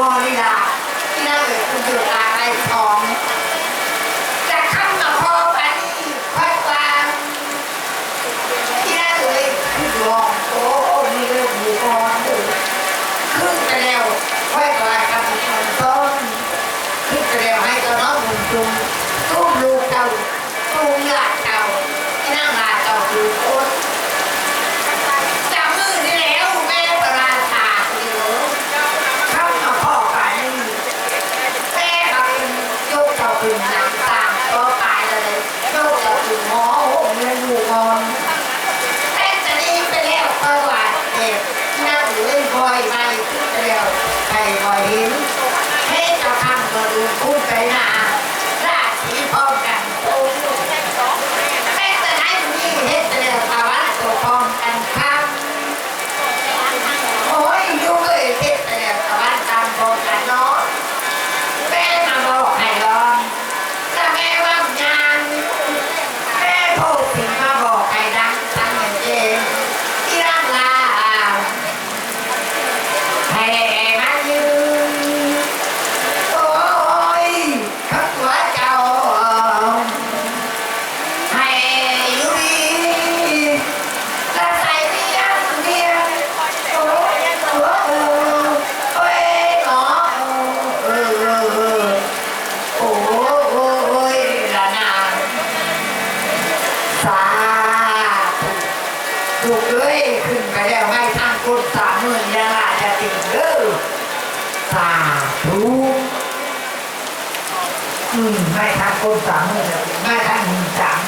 วนี่ดาที่น่าเกิดคุณอยู่ตาไรทองจะข้ามกับพ่อปันพ่อปานที่น่าเคุณหลวงโอ้โอ้มีเรื่องหูกอนขึ้นไปแล้วค่ยกลายก็ต้นขึ้นไปแล้วให้ตัวน้อทุนจุ่ลูกเต่าตู้มหลาเต่าที่นั่งหลาเต่าอยู่ ถึงหลังต่างก็ตายเลยโรคเราถึงหมอผมเลยอยู่นอนแต่จะนี่ไปแล้วก็ว่าเจ็บนั่งอยู่เล่นคอยมา ถูกเลยขึ้นไปแล้วให้ทางคนสามหมื่นยังอาจจะถึงเด้อสาธุอืมให้ทางคนสามหมื่นให้ทางหนึ่งสาม